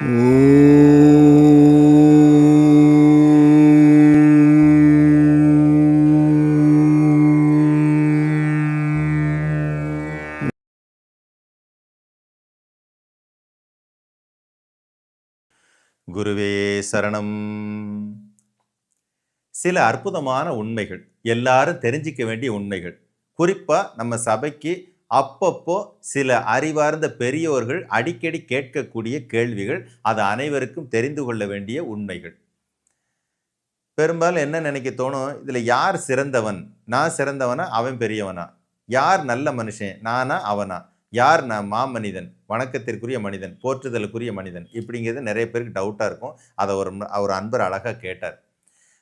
குருவே சரணம். சில அற்புதமான உண்மைகள். எல்லாரும் தெரிஞ்சிக்க வேண்டிய உண்மைகள். குறிப்பா நம்ம சபைக்கு அப்பப்போ சில அறிவார்ந்த பெரியோர்கள் அடிக்கடி கேட்கக்கூடிய கேள்விகள் அது அனைவருக்கும் தெரிந்து கொள்ள வேண்டிய உண்மைகள். பெரும்பாலும் என்ன நினைக்க தோணும்? இதில் யார் சிறந்தவன்? நான் சிறந்தவனா? அவன் பெரியவனா? யார் நல்ல மனுஷன்? நானா அவனா? யார் நான் மாமனிதன்? வணக்கத்திற்குரிய மனிதன்? போற்றுதலுக்குரிய மனிதன்? இப்படிங்கிறது நிறைய பேருக்கு டவுட்டாக இருக்கும். அதை ஒரு அவர் அன்பர் அழகாக கேட்டார்.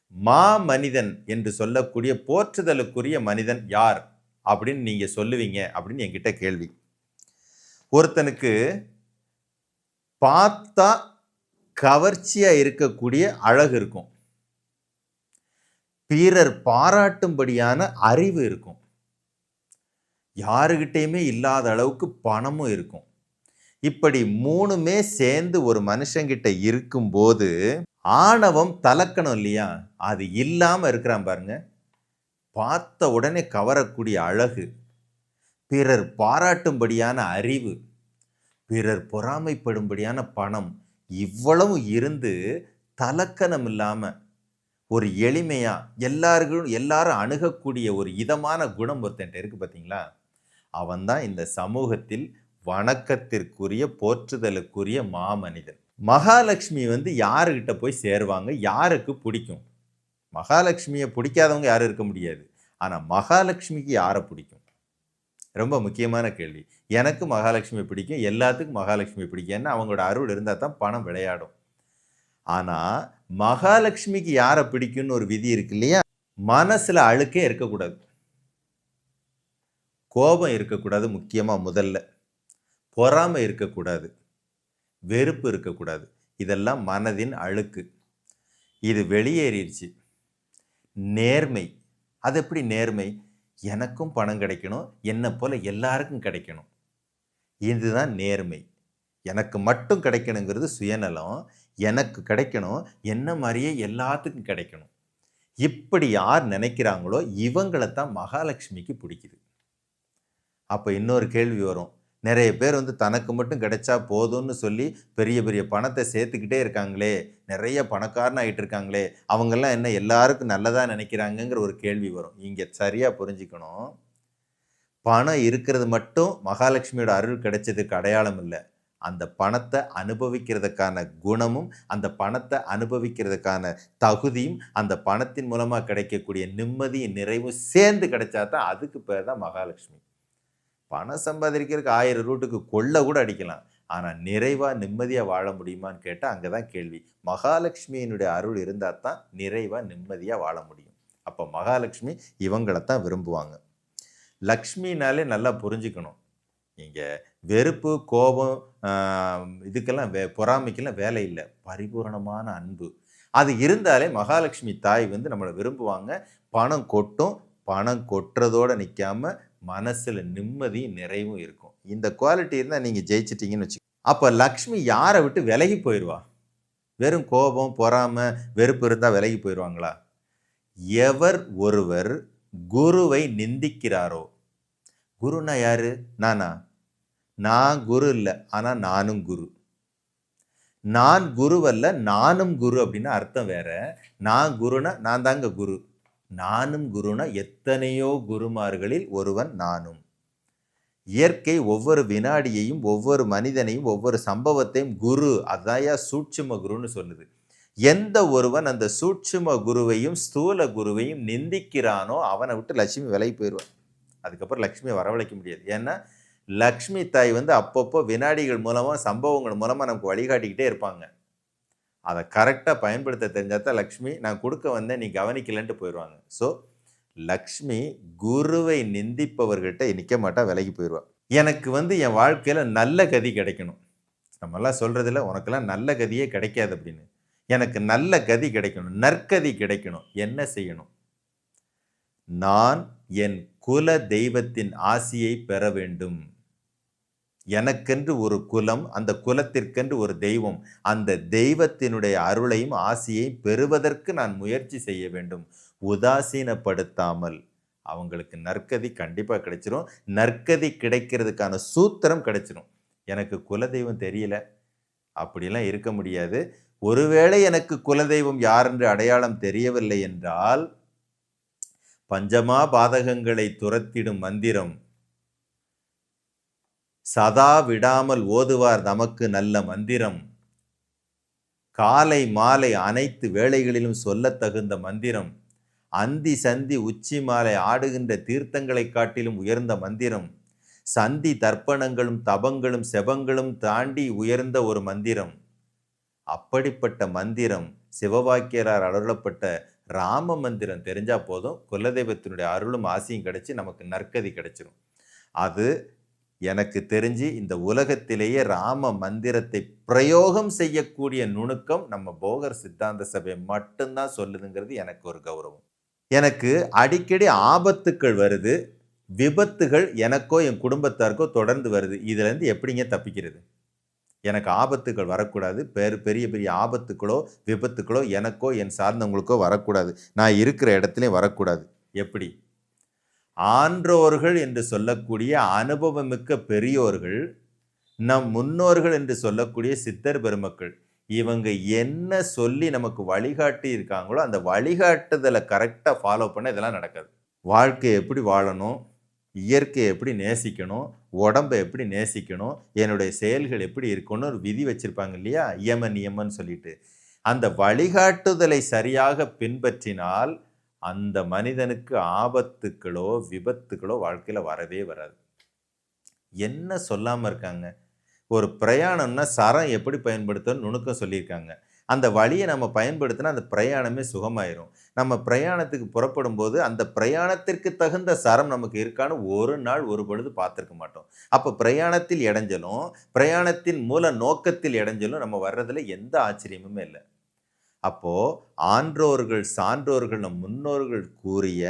மா மனிதன் என்று சொல்லக்கூடிய போற்றுதலுக்குரிய மனிதன் யார்? அப்படின்னு நீங்கள் சொல்லுவீங்க அப்படின்னு என்கிட்ட கேள்வி. ஒருத்தனுக்கு பார்த்தா கவர்ச்சியாக இருக்கக்கூடிய அழகு இருக்கும். பிறர் பாராட்டும்படியான அறிவு இருக்கும். யாருக்கிட்டேயுமே இல்லாத அளவுக்கு பணமும் இருக்கும். இப்படி மூணுமே சேர்ந்து ஒரு மனுஷங்கிட்ட இருக்கும்போது ஆணவம் தலக்கணும் இல்லையா? அது இல்லாமல் இருக்கிறான் பாருங்க. பார்த்த உடனே கவரக்கூடிய அழகு பிறர் பாராட்டும்படியான அறிவு பிறர் பொறாமைப்படும்படியான பணம் இவ்வளவு இருந்து தலக்கணம் இல்லாமல் ஒரு எளிமையாக எல்லாருக்கும் எல்லாரும் அணுகக்கூடிய ஒரு இதமான குணம் ஒருத்தன்ட்ட இருக்குது பார்த்தீங்களா அவன்தான் இந்த சமூகத்தில் வணக்கத்திற்குரிய போற்றுதலுக்குரிய மாமனிதன். மகாலட்சுமி வந்து யாருக்கிட்ட போய் சேருவாங்க? யாருக்கு பிடிக்கும்? மகாலட்சுமியை பிடிக்காதவங்க யாரும் இருக்க முடியாது. ஆனால் மகாலட்சுமிக்கு யாரை பிடிக்கும்? ரொம்ப முக்கியமான கேள்வி. எனக்கு மகாலட்சுமி பிடிக்கும் எல்லாத்துக்கும் மகாலட்சுமி பிடிக்கும். ஏன்னா அவங்களோட அருள் இருந்தால் தான் பணம் விளையாடும். ஆனால் மகாலட்சுமிக்கு யாரை பிடிக்கும்னு ஒரு விதி இருக்கு இல்லையா? மனசில் அழுக்கே இருக்கக்கூடாது. கோபம் இருக்கக்கூடாது முக்கியமாக முதல்ல. பொறாமை இருக்கக்கூடாது. வெறுப்பு இருக்கக்கூடாது. இதெல்லாம் மனதின் அழுக்கு. இது வெளியேறிடுச்சு. நேர்மை. அது எப்படி நேர்மை? எனக்கும் பணம் கிடைக்கணும் என்னை போல் எல்லாருக்கும் கிடைக்கணும். இதுதான் நேர்மை. எனக்கு மட்டும் கிடைக்கணுங்கிறது சுயநலம். எனக்கு கிடைக்கணும் என்ன மாதிரியே எல்லாத்துக்கும் கிடைக்கணும். இப்படி யார் நினைக்கிறாங்களோ இவங்களை தான் மகாலட்சுமிக்கு பிடிக்குது. அப்போ இன்னொரு கேள்வி வரும். நிறைய பேர் வந்து தனக்கு மட்டும் கிடைச்சா போதும்னு சொல்லி பெரிய பெரிய பணத்தை சேர்த்துக்கிட்டே இருக்காங்களே நிறைய பணக்காரன் ஆகிட்டு இருக்காங்களே அவங்கெல்லாம் என்ன எல்லாருக்கும் நல்லதாக நினைக்கிறாங்கங்கிற ஒரு கேள்வி வரும். இங்கே சரியாக புரிஞ்சுக்கணும். பணம் இருக்கிறது மட்டும் மகாலட்சுமியோட அருள் கிடைச்சதுக்கு அடையாளம் இல்லை. அந்த பணத்தை அனுபவிக்கிறதுக்கான குணமும் அந்த பணத்தை அனுபவிக்கிறதுக்கான தகுதியும் அந்த பணத்தின் மூலமாக கிடைக்கக்கூடிய நிம்மதியும் நிறைவும் சேர்ந்து கிடைச்சா தான் அதுக்கு பேர் தான் மகாலட்சுமி. பணம் சம்பாதிக்கிறதுக்கு ஆயிரம் ரூட்டுக்கு கொள்ள கூட அடிக்கலாம். ஆனால் நிறைவாக நிம்மதியாக வாழ முடியுமான்னு கேட்டால் அங்கே தான் கேள்வி. மகாலட்சுமியினுடைய அருள் இருந்தால் தான் நிறைவாக நிம்மதியாக வாழ முடியும். அப்போ மகாலட்சுமி இவங்களைத்தான் விரும்புவாங்க. லக்ஷ்மினாலே நல்லா புரிஞ்சுக்கணும். நீங்கள் வெறுப்பு கோபம் இதுக்கெல்லாம் வே பொறாமைக்கெல்லாம் வேலை இல்லை. பரிபூரணமான அன்பு. அது இருந்தாலே மகாலட்சுமி தாய் வந்து நம்மளை விரும்புவாங்க. பணம் கொட்டும் பணம் கொட்டுறதோடு நிற்காம மனசில் நிம்மதியும் நிறைவும் இருக்கும். இந்த குவாலிட்டி இருந்தால் நீங்கள் ஜெயிச்சிட்டிங்கன்னு வச்சு அப்போ லக்ஷ்மி யாரை விட்டு விலகி போயிடுவா வெறும் கோபம் பொறாமை வெறுப்பு இருந்தால் விலகி போயிடுவாங்களா எவர் ஒருவர் குருவை நிந்திக்கிறாரோ? குருனா யாரு? நானா? நான் குரு இல்லை ஆனால் நானும் குரு. நான் குருவல்ல நானும் குரு அப்படின்னா அர்த்தம் வேற. நான் குருனா நான் தாங்க குரு. நானும் குருனா எத்தனையோ குருமார்களில் ஒருவன் நானும். இயற்கை ஒவ்வொரு வினாடியையும் ஒவ்வொரு மனிதனையும் ஒவ்வொரு சம்பவத்தையும் குரு அதாயா சூட்சும குருன்னு சொல்லுது. எந்த ஒருவன் அந்த சூட்சும குருவையும் ஸ்தூல குருவையும் நிந்திக்கிறானோ அவனை விட்டு லட்சுமி விலகி போயிடுவான். அதுக்கப்புறம் லக்ஷ்மியை வரவழைக்க முடியாது. ஏன்னா லக்ஷ்மி தாய் வந்து அப்பப்போ வினாடிகள் மூலமாக சம்பவங்கள் மூலமாக நமக்கு வழிகாட்டிக்கிட்டே இருப்பாங்க. அதை கரெக்டாக பயன்படுத்த தெரிஞ்சால் தான் லக்ஷ்மி நான் கொடுக்க வந்தேன் நீ கவனிக்கலன்ட்டு போயிடுவாங்க. ஸோ லக்ஷ்மி குருவை நிந்திப்பவர்கிட்ட நிற்க மாட்டா விலகி போயிடுவாள் எனக்கு வந்து என் வாழ்க்கையில் நல்ல கதி கிடைக்கணும். நம்மெல்லாம் சொல்கிறதில்ல உனக்கெல்லாம் நல்ல கதியே கிடைக்காது அப்படின்னு. எனக்கு நல்ல கதி கிடைக்கணும் நற்கதி கிடைக்கணும். என்ன செய்யணும்? நான் என் குல தெய்வத்தின் ஆசியை பெற வேண்டும். எனக்கென்று ஒரு குலம் அந்த குலத்திற்கென்று ஒரு தெய்வம். அந்த தெய்வத்தினுடைய அருளையும் ஆசியையும் பெறுவதற்கு நான் முயற்சி செய்ய வேண்டும். உதாசீனப்படுத்தாமல். அவங்களுக்கு நற்கதி கண்டிப்பாக கிடைச்சிரும். நற்கதி கிடைக்கிறதுக்கான சூத்திரம் கிடைச்சிரும். எனக்கு குலதெய்வம் தெரியல. அப்படிலாம் இருக்க முடியாது. ஒருவேளை எனக்கு குலதெய்வம் யாரென்று அடையாளம் தெரியவில்லை என்றால் பஞ்சமா பாதகங்களை துரத்திடும் மந்திரம் சதா விடாமல் ஓதுவார் நமக்கு நல்ல மந்திரம். காலை மாலை அனைத்து வேளைகளிலும் சொல்லத் தகுந்த மந்திரம். அந்தி சந்தி உச்சி மாலை ஆடுகின்ற தீர்த்தங்களை காட்டிலும் உயர்ந்த மந்திரம். சந்தி தர்ப்பணங்களும் தபங்களும் செபங்களும் தாண்டி உயர்ந்த ஒரு மந்திரம். அப்படிப்பட்ட மந்திரம் சிவவாக்கியரார் அருளப்பட்ட ராம மந்திரம் தெரிஞ்சால் போதும். குலதெய்வத்தினுடைய அருளும் ஆசையும் கிடைச்சி நமக்கு நற்கதி கிடைச்சிரும். அது எனக்கு தெரிஞ்சு இந்த உலகத்திலேயே ராம மந்திரத்தை பிரயோகம் செய்யக்கூடிய நுணுக்கம் நம்ம போகர் சித்தாந்த சபை மட்டும்தான் சொல்லுதுங்கிறது எனக்கு ஒரு கௌரவம். எனக்கு அடிக்கடி ஆபத்துக்கள் வருது விபத்துகள் எனக்கோ என் குடும்பத்தாருக்கோ தொடர்ந்து வருது. இதுலேருந்து எப்படிங்க தப்பிக்கிறது? எனக்கு ஆபத்துகள் வரக்கூடாது பெரு பெரிய பெரிய ஆபத்துக்களோ விபத்துக்களோ எனக்கோ என் சார்ந்தவங்களுக்கோ வரக்கூடாது. நான் இருக்கிற இடத்துலையும் வரக்கூடாது. எப்படி? ஆன்றோர்கள் என்று சொல்லக்கூடிய அனுபவமிக்க பெரியோர்கள் நம் முன்னோர்கள் என்று சொல்லக்கூடிய சித்தர் பெருமக்கள் இவங்க என்ன சொல்லி நமக்கு வழிகாட்டி இருக்காங்களோ அந்த வழிகாட்டுதலை கரெக்டாக ஃபாலோ பண்ண இதெல்லாம் நடக்காது. வாழ்க்கையை எப்படி வாழணும் இயற்கையை எப்படி நேசிக்கணும் உடம்பை எப்படி நேசிக்கணும் என்னுடைய செயல்கள் எப்படி இருக்கணும் ஒரு விதி வச்சுருப்பாங்க இல்லையா? இயமன் இயமன் சொல்லிட்டு. அந்த வழிகாட்டுதலை சரியாக பின்பற்றினால் அந்த மனிதனுக்கு ஆபத்துக்களோ விபத்துக்களோ வாழ்க்கையில் வரவே வராது. என்ன சொல்லாமல் இருக்காங்க? ஒரு பிரயாணம்னா சரம் எப்படி பயன்படுத்தணும் நுணுக்கம் சொல்லியிருக்காங்க. அந்த வழியை நம்ம பயன்படுத்தினா அந்த பிரயாணமே சுகமாயிரும். நம்ம பிரயாணத்துக்கு புறப்படும் போது அந்த பிரயாணத்திற்கு தகுந்த சரம் நமக்கு இருக்கான்னு ஒரு நாள் ஒரு பொழுது பார்த்துருக்க மாட்டோம். அப்போ பிரயாணத்தில் இடைஞ்சலும் பிரயாணத்தின் மூல நோக்கத்தில் இடைஞ்சலும் நம்ம வர்றதுல எந்த ஆச்சரியமுமே இல்லை. அப்போ ஆன்றோர்கள் சான்றோர்கள் நம் முன்னோர்கள் கூறிய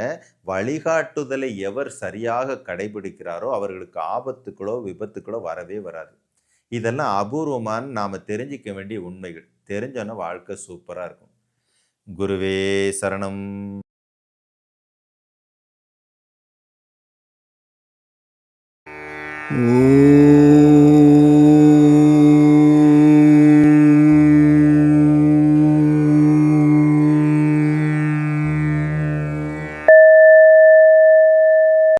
வழிகாட்டுதலை எவர் சரியாக கடைபிடிக்கிறாரோ அவர்களுக்கு ஆபத்துக்களோ விபத்துக்களோ வரவே வராது. இதெல்லாம் அபூர்வமான நாம் தெரிஞ்சிக்க வேண்டிய உண்மைகள். தெரிஞ்சோன்னா வாழ்க்கை சூப்பராக இருக்கும். குருவே சரணம்.